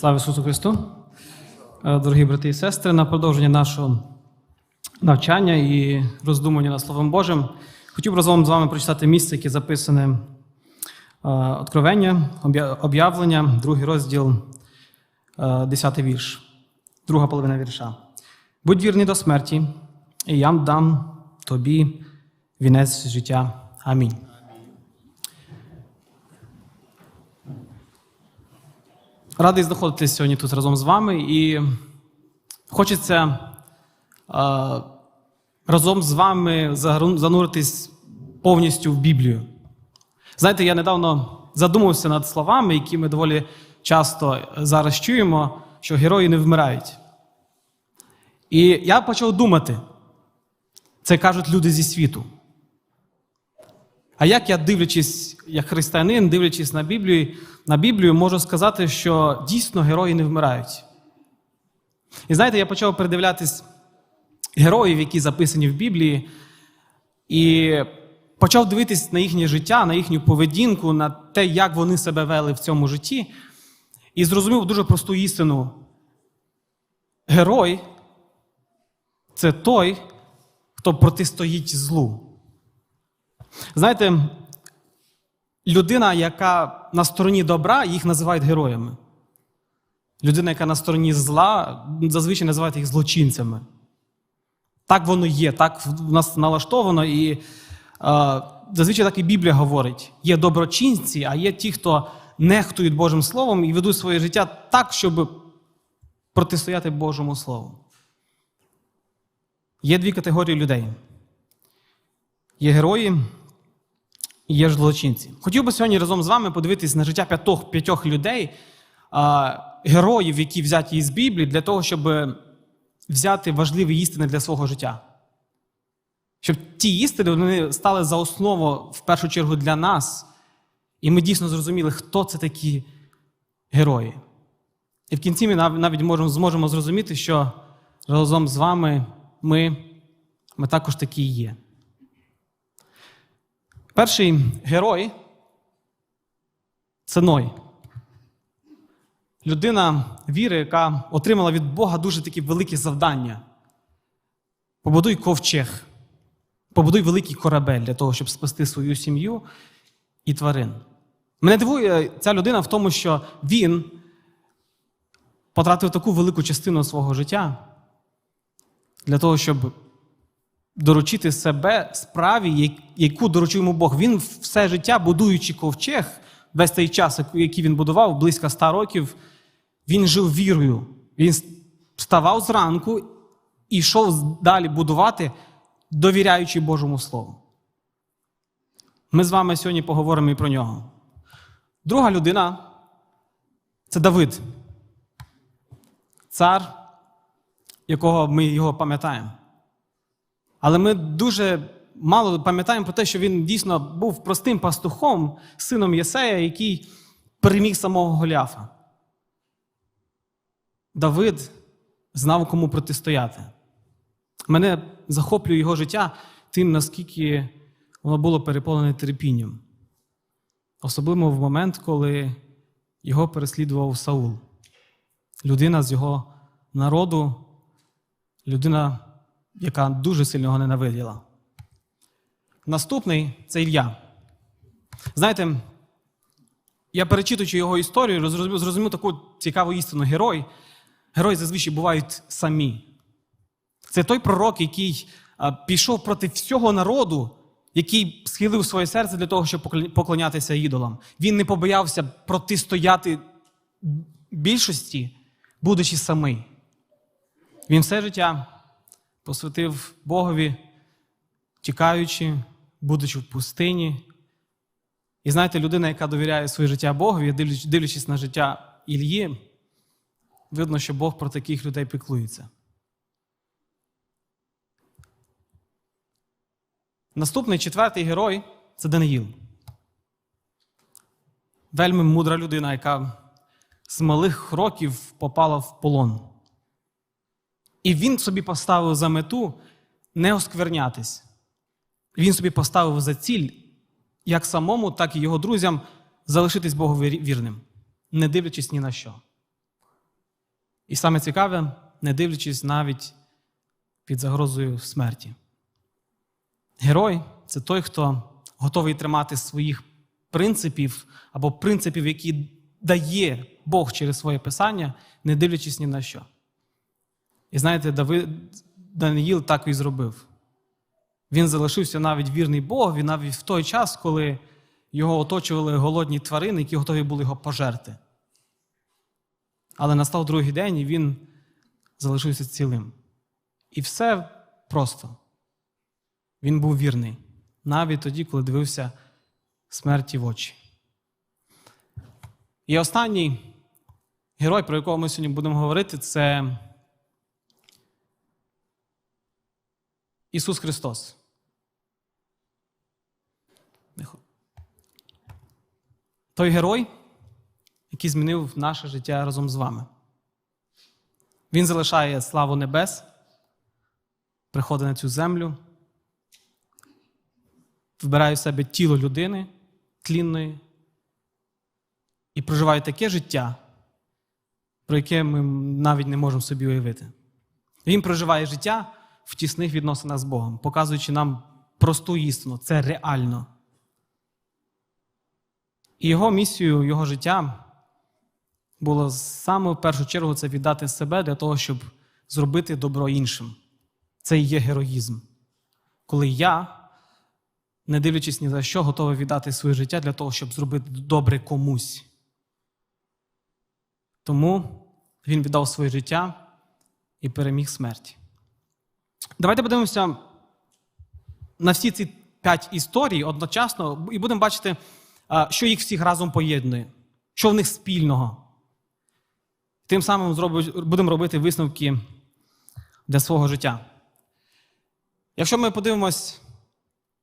Слава Ісусу Христу! Е, Дорогі брати і сестри, на продовження нашого навчання і роздумування над Словом Божим, хотів разом з вами прочитати місце, яке записане е, Откровення, об'явлення, другий розділ, е, 10 вірш, друга половина вірша. Будь вірний до смерті, і я дам тобі вінець життя. Амінь. Радий знаходитися сьогодні тут разом з вами, і хочеться е, разом з вами зануритись повністю в Біблію. Знаєте, я недавно задумався над словами, які ми доволі часто зараз чуємо, що герої не вмирають. І я почав думати, це кажуть люди зі світу. А як я дивлячись, як християнин, дивлячись на Біблію, на Біблію, можу сказати, що дійсно герої не вмирають. І знаєте, я почав передивлятись героїв, які записані в Біблії, і почав дивитись на їхнє життя, на їхню поведінку, на те, як вони себе вели в цьому житті, і зрозумів дуже просту істину. Герой це той, хто протистоїть злу. Знаєте, людина, яка на стороні добра, їх називають героями. Людина, яка на стороні зла, зазвичай називають їх злочинцями. Так воно є, так в нас налаштовано, і е, зазвичай так і Біблія говорить: є доброчинці, а є ті, хто нехтують Божим Словом і ведуть своє життя так, щоб протистояти Божому Слову. Є дві категорії людей. Є герої і є злочинці. Хотів би сьогодні разом з вами подивитись на життя п'ятох, п'ятьох людей, а, героїв, які взяті із Біблії, для того, щоб взяти важливі істини для свого життя. Щоб ті істини вони стали за основу в першу чергу для нас, і ми дійсно зрозуміли, хто це такі герої. І в кінці ми навіть можемо, зможемо зрозуміти, що разом з вами ми, ми також такі є. Перший герой це Ной. Людина віри, яка отримала від Бога дуже такі великі завдання. Побудуй ковчег, побудуй великий корабель для того, щоб спасти свою сім'ю і тварин. Мене дивує ця людина в тому, що він потратив таку велику частину свого життя для того, щоб доручити себе справі, яку доручив йому Бог. Він все життя, будуючи ковчег, весь цей час, який він будував, близько ста років, він жив вірою. Він вставав зранку і йшов далі будувати, довіряючи Божому Слову. Ми з вами сьогодні поговоримо і про нього. Друга людина це Давид, цар, якого ми його пам'ятаємо. Але ми дуже мало пам'ятаємо про те, що він дійсно був простим пастухом, сином Єсея, який переміг самого Голіафа. Давид знав, кому протистояти. Мене захоплює його життя тим, наскільки воно було переповнене терпінням. Особливо в момент, коли його переслідував Саул. Людина з його народу, людина, яка дуже сильно його ненавиділа. Наступний це Ілля. Знаєте, я перечитуючи його історію, зрозумів таку цікаву істину. Герой. Герої зазвичай бувають самі. Це той пророк, який пішов проти всього народу, який схилив своє серце для того, щоб поклонятися ідолам. Він не побоявся протистояти більшості, будучи самий. Він все життя посвятив Богові, тікаючи, будучи в пустині. І знаєте, людина, яка довіряє своє життя Богові, дивлячись- на життя Ільї, видно, що Бог про таких людей піклується. Наступний четвертий герой це Даниїл. Вельми мудра людина, яка з малих років попала в полон. І він собі поставив за мету не осквернятись. Він собі поставив за ціль, як самому, так і його друзям, залишитись Богові вірним, не дивлячись ні на що. І саме цікаве, не дивлячись навіть під загрозою смерті. Герой це той, хто готовий тримати своїх принципів або принципів, які дає Бог через своє писання, не дивлячись ні на що. І знаєте, Давид, Даниїл так і зробив. Він залишився навіть вірний Богові, навіть в той час, коли його оточували голодні тварини, які готові були його пожерти. Але настав другий день, і він залишився цілим. І все просто. Він був вірний, навіть тоді, коли дивився смерті в очі. І останній герой, про якого ми сьогодні будемо говорити, це Ісус Христос. Той герой, який змінив наше життя разом з вами. Він залишає славу небес, приходить на цю землю, вбирає в себе тіло людини тлінної і проживає таке життя, про яке ми навіть не можемо собі уявити. Він проживає життя в тісних відносинах з Богом, показуючи нам просту істину. Це реально. І його місією, його життя було саме в першу чергу це віддати себе для того, щоб зробити добро іншим. Це і є героїзм. Коли я, не дивлячись ні за що, готовий віддати своє життя для того, щоб зробити добре комусь. Тому він віддав своє життя і переміг смерть. Давайте подивимося на всі ці п'ять історій одночасно і будемо бачити, що їх всіх разом поєднує, що в них спільного. Тим самим будемо робити висновки для свого життя. Якщо ми подивимось,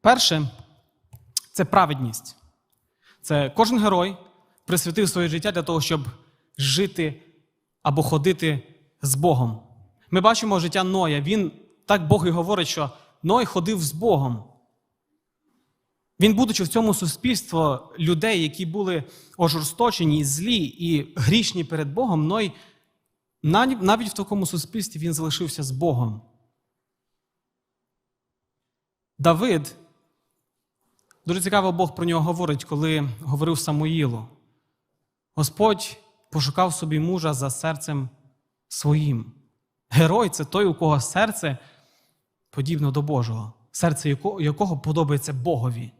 перше, це праведність. Це кожен герой присвятив своє життя для того, щоб жити або ходити з Богом. Ми бачимо життя Ноя. Він так Бог і говорить, що Ной ходив з Богом. Він, будучи в цьому суспільстві людей, які були ожорсточені, злі і грішні перед Богом, Ной навіть в такому суспільстві він залишився з Богом. Давид, дуже цікаво, Бог про нього говорить, коли говорив Самуїлу. Господь пошукав собі мужа за серцем своїм. Герой це той, у кого серце подібно до Божого, серце якого подобається Богові.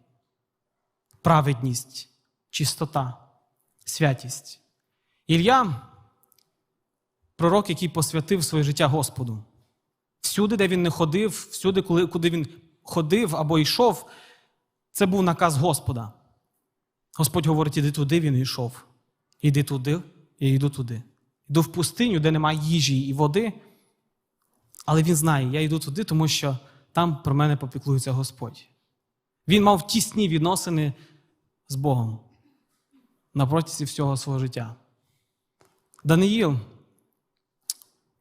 Праведність, чистота, святість. Ілля пророк, який посвятив своє життя Господу. Всюди, де він не ходив, всюди, куди він ходив або йшов, це був наказ Господа. Господь говорить, іди туди, він йшов. Іди туди, я йду туди. Йду в пустиню, де немає їжі і води. Але він знає, я йду туди, тому що там про мене попіклується Господь. Він мав тісні відносини з Богом на протязі всього свого життя. Даниїл,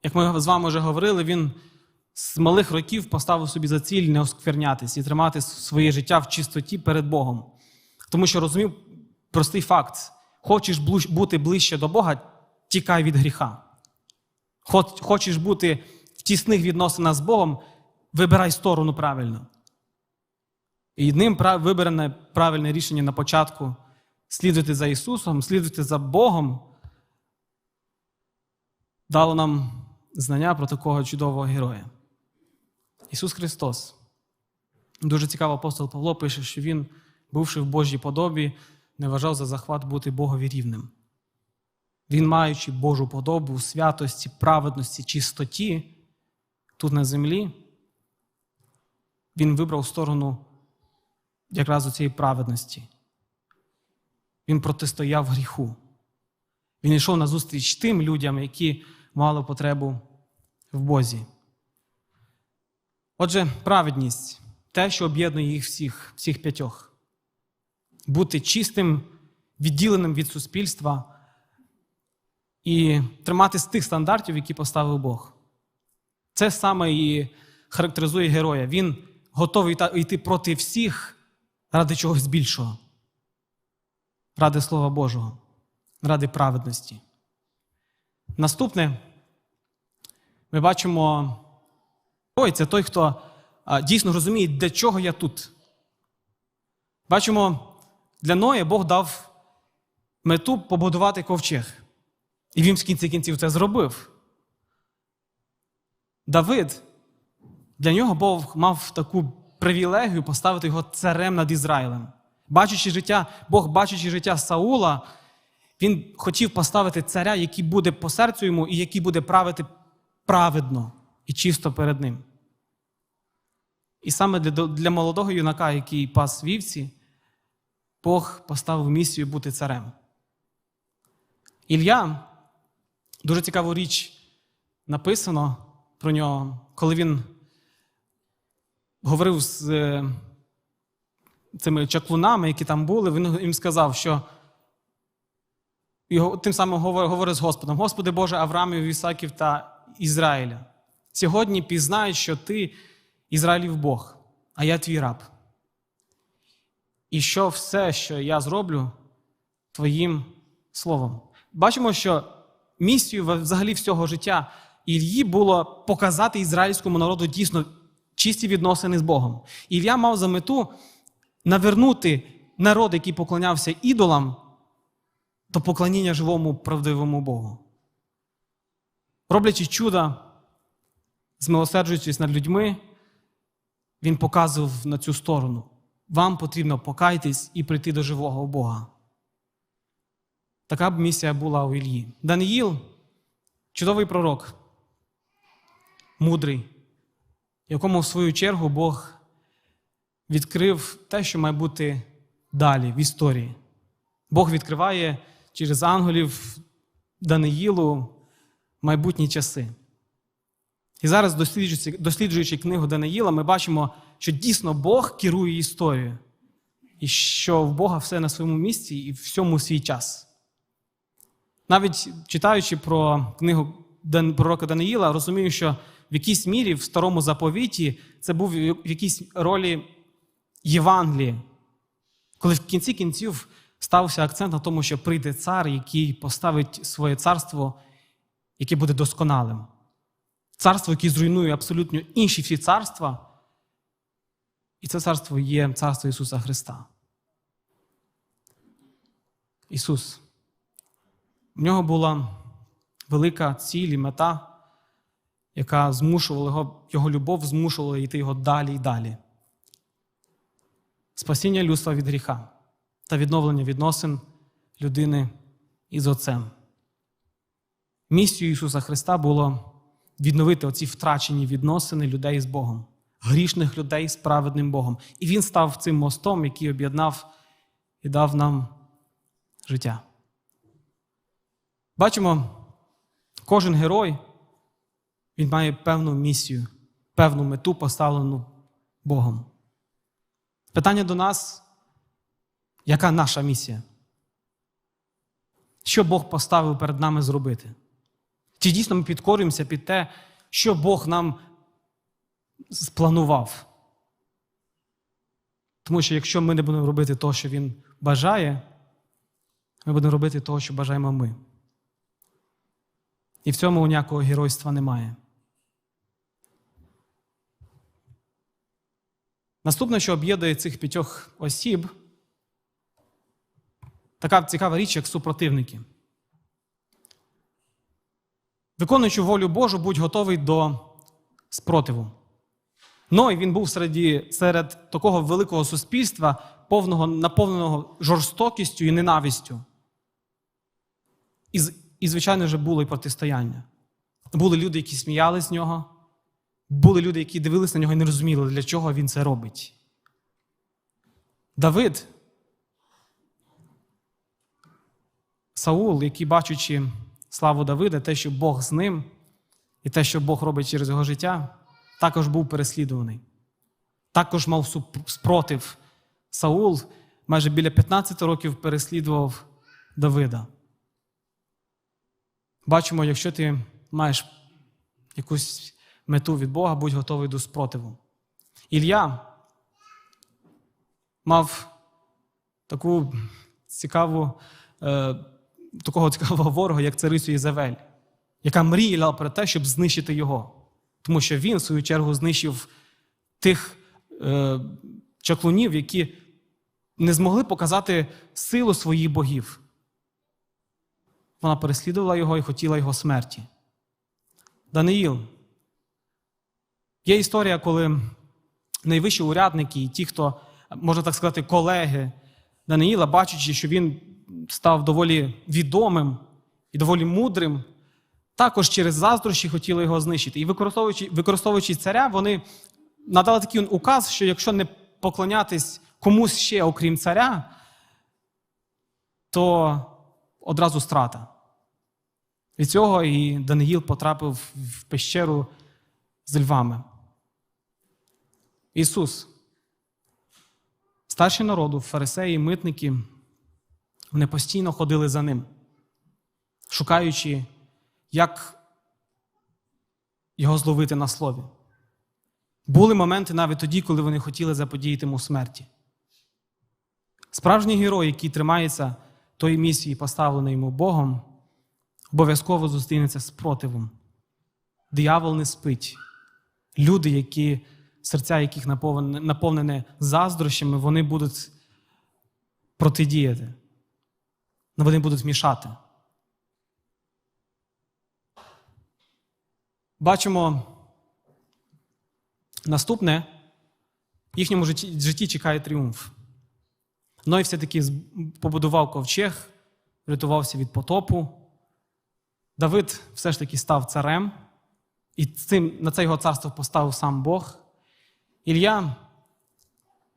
як ми з вами вже говорили, він з малих років поставив собі за ціль не осквернятись і тримати своє життя в чистоті перед Богом. Тому що розумів простий факт: хочеш бути ближче до Бога, тікай від гріха. Хочеш бути тісних відносинах з Богом, вибирай сторону правильно. І ним виберене правильне рішення на початку слідувати за Ісусом, слідувати за Богом, дало нам знання про такого чудового героя. Ісус Христос. Дуже цікаво апостол Павло пише, що Він, бувши в Божій подобі, не вважав за захват бути Богові рівним. Він, маючи Божу подобу, святості, праведності, чистоті тут на землі, він вибрав сторону якраз у цієї праведності. Він протистояв гріху. Він йшов на зустріч тим людям, які мали потребу в Бозі. Отже, праведність те, що об'єднує їх всіх, всіх п'ятьох. Бути чистим, відділеним від суспільства і триматись тих стандартів, які поставив Бог. Це саме і характеризує героя. Він готовий йти проти всіх ради чогось більшого, ради Слова Божого, ради праведності. Наступне ми бачимо, ой, це той, хто дійсно розуміє, для чого я тут. Бачимо, для Ноя Бог дав мету побудувати ковчег. І він в кінці кінців це зробив. Давид, для нього Бог мав таку привілегію поставити його царем над Ізраїлем. Бачачи життя, Бог, бачачи життя Саула, він хотів поставити царя, який буде по серцю йому і який буде правити праведно і чисто перед ним. І саме для, для молодого юнака, який пас вівці, Бог поставив місію бути царем. Ілля, дуже цікаву річ написано про нього, коли він говорив з е, цими чаклунами, які там були, він їм сказав, що його тим самим говорить, з Господом: Господи Боже Авраамів, Ісаків та Ізраїля. Сьогодні пізнають, що ти Ізраїлів Бог, а я твій раб. І що все, що я зроблю, твоїм словом. Бачимо, що місією взагалі всього життя Ільї було показати ізраїльському народу дійсно чисті відносини з Богом. Ілля мав за мету навернути народ, який поклонявся ідолам, до поклоніння живому правдивому Богу. Роблячи чуда, змилосерджуючись над людьми, він показував на цю сторону. Вам потрібно покайтись і прийти до живого Бога. Така б місія була у Іллі. Даниїл чудовий пророк, мудрий, якому в свою чергу Бог відкрив те, що має бути далі в історії. Бог відкриває через ангелів Даниїлу майбутні часи. І зараз, досліджуючи, досліджуючи книгу Даниїла, ми бачимо, що дійсно Бог керує історією, і що в Бога все на своєму місці і всьому свій час. Навіть читаючи про книгу пророка Даниїла, розумію, що в якійсь мірі в старому заповіті це був в якійсь ролі Євангелії, коли в кінці кінців стався акцент на тому, що прийде цар, який поставить своє царство, яке буде досконалим. Царство, яке зруйнує абсолютно інші всі царства. І це царство є царство Ісуса Христа. Ісус. В нього була велика ціль і мета, яка змушувала його, його любов змушувала йти його далі і далі. Спасіння людства від гріха та відновлення відносин людини із Отцем. Місією Ісуса Христа було відновити оці втрачені відносини людей з Богом, грішних людей з праведним Богом. І Він став цим мостом, який об'єднав і дав нам життя. Бачимо, кожен герой він має певну місію, певну мету, поставлену Богом. Питання до нас, яка наша місія? Що Бог поставив перед нами зробити? Чи дійсно ми підкорюємося під те, що Бог нам спланував? Тому що якщо ми не будемо робити того, що Він бажає, ми будемо робити того, що бажаємо ми. І в цьому ніякого геройства немає. Наступне, що об'єднує цих п'ятьох осіб, така цікава річ, як супротивники. Виконуючи волю Божу, будь готовий до спротиву. Ной він був серед, серед такого великого суспільства, повного, наповненого жорстокістю і ненавистю. І, і звичайно ж, було і протистояння. Були люди, які сміялись з нього, були люди, які дивились на нього і не розуміли, для чого він це робить. Давид, Саул, який, бачучи славу Давида, те, що Бог з ним, і те, що Бог робить через його життя, також був переслідуваний. Також мав спротив. Саул майже біля 15 років переслідував Давида. Бачимо, якщо ти маєш якусь мету від Бога, будь готовий до спротиву. Ілля мав таку цікаву, е, такого цікавого ворога, як царицю Ізавель. яка мріяла про те, щоб знищити його. Тому що він, в свою чергу, знищив тих е, чаклунів, які не змогли показати силу своїх богів. Вона переслідувала його і хотіла його смерті. Даниїл. Є історія, коли найвищі урядники і ті, хто, можна так сказати, колеги Даниїла, бачачи, що він став доволі відомим і доволі мудрим, також через заздрощі хотіли його знищити. І використовуючи, використовуючи царя, вони надали такий указ, що якщо не поклонятись комусь ще, окрім царя, то одразу страта. Від цього і Даниїл потрапив в пещеру з львами. Ісус, старші народу, фарисеї, митники, вони постійно ходили за ним, шукаючи, як його зловити на слові. Були моменти навіть тоді, коли вони хотіли заподіяти йому смерті. Справжній герой, який тримається тої місії, поставленої йому Богом, обов'язково зустрінеться з противом. Диявол не спить. Люди, які, серця яких наповнене, наповнене заздрощами, вони будуть протидіяти. Вони будуть мішати. Бачимо наступне, в їхньому житті чекає тріумф. Ной все-таки побудував ковчег, рятувався від потопу. Давид все ж таки став царем, і цим, на це його царство поставив сам Бог. Ілля,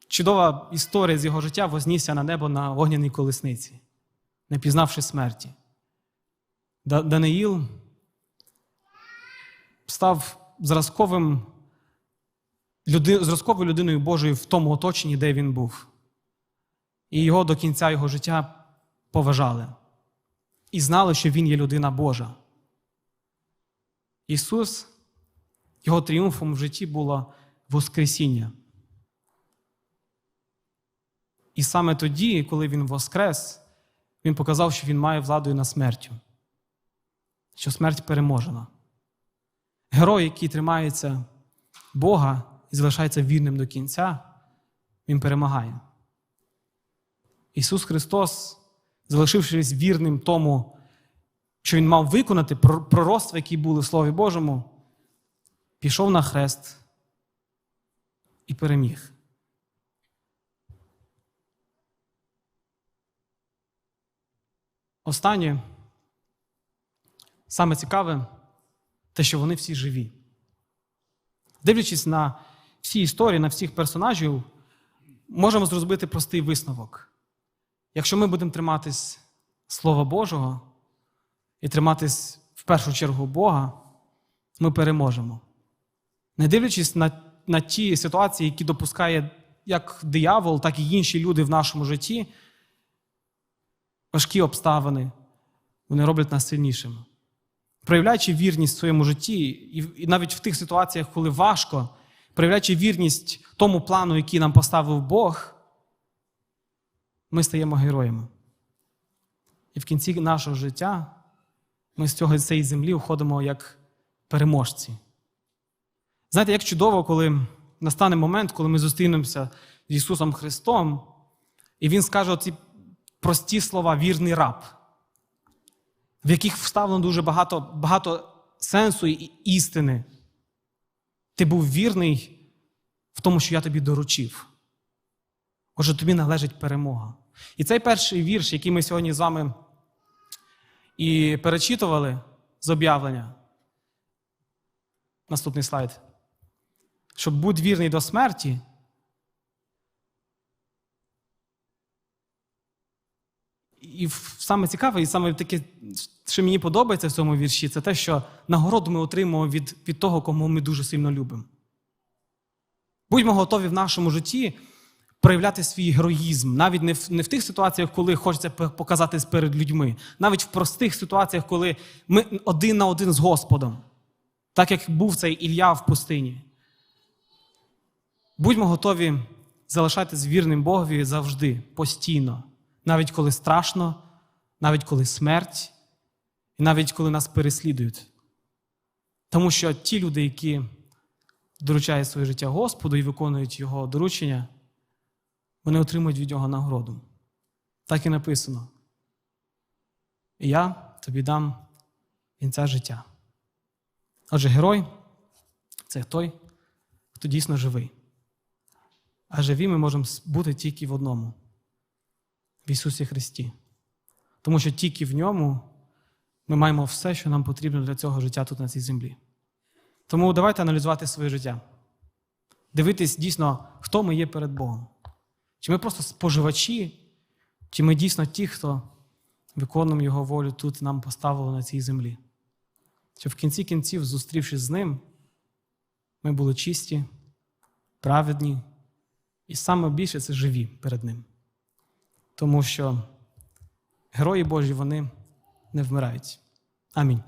чудова історія з його життя, вознісся на небо на вогняній колесниці, не пізнавши смерті. Даниїл став зразковим зразковою людиною Божою в тому оточенні, де він був. І його до кінця його життя поважали і знали, що він є людина Божа. Ісус, його тріумфом в житті було Воскресіння. І саме тоді, коли Він воскрес, Він показав, що Він має владу і над смертю, що смерть переможена. Герой, який тримається Бога і залишається вірним до кінця, він перемагає. Ісус Христос, залишившись вірним тому, що Він мав виконати прор- пророцтва, які були в Слові Божому, пішов на хрест і переміг. Останнє, саме цікаве, те, що вони всі живі. Дивлячись на всі історії, на всіх персонажів, можемо зробити простий висновок. Якщо ми будемо триматись Слова Божого і триматись в першу чергу Бога, ми переможемо. Не дивлячись на, на ті ситуації, які допускає як диявол, так і інші люди в нашому житті, важкі обставини, вони роблять нас сильнішими. Проявляючи вірність в своєму житті, і, навіть в тих ситуаціях, коли важко, проявляючи вірність тому плану, який нам поставив Бог, ми стаємо героями. І в кінці нашого життя ми з цього цієї землі входимо як переможці. Знаєте, як чудово, коли настане момент, коли ми зустрінемося з Ісусом Христом, і Він скаже ці прості слова вірний раб, в яких вставлено дуже багато, багато сенсу і істини. Ти був вірний в тому, що я тобі доручив. Отже, тобі належить перемога. І цей перший вірш, який ми сьогодні з вами і перечитували з об'явлення. Наступний слайд. Щоб бути вірний до смерті. І саме цікаве, і саме таке, що мені подобається в цьому вірші, це те, що нагороду ми отримуємо від, від того, кому ми дуже сильно любимо. Будьмо готові в нашому житті проявляти свій героїзм, навіть не в, не в тих ситуаціях, коли хочеться показатись перед людьми, навіть в простих ситуаціях, коли ми один на один з Господом, так як був цей Ілля в пустині. Будьмо готові залишатись вірним Богові завжди, постійно, навіть коли страшно, навіть коли смерть, і навіть коли нас переслідують. Тому що ті люди, які доручають своє життя Господу і виконують Його доручення, вони отримують від нього нагороду. Так і написано. І я тобі дам кінця життя. Отже, герой це той, хто дійсно живий. А живі ми можемо бути тільки в одному в Ісусі Христі. Тому що тільки в ньому ми маємо все, що нам потрібно для цього життя тут на цій землі. Тому давайте аналізувати своє життя. Дивитись дійсно, хто ми є перед Богом. Чи ми просто споживачі, чи ми дійсно ті, хто виконуємо Його волю тут нам поставило на цій землі. Щоб в кінці кінців, зустрівшись з ним, ми були чисті, праведні, і саме більше це живі перед Ним. Тому що герої Божі вони не вмирають. Амінь.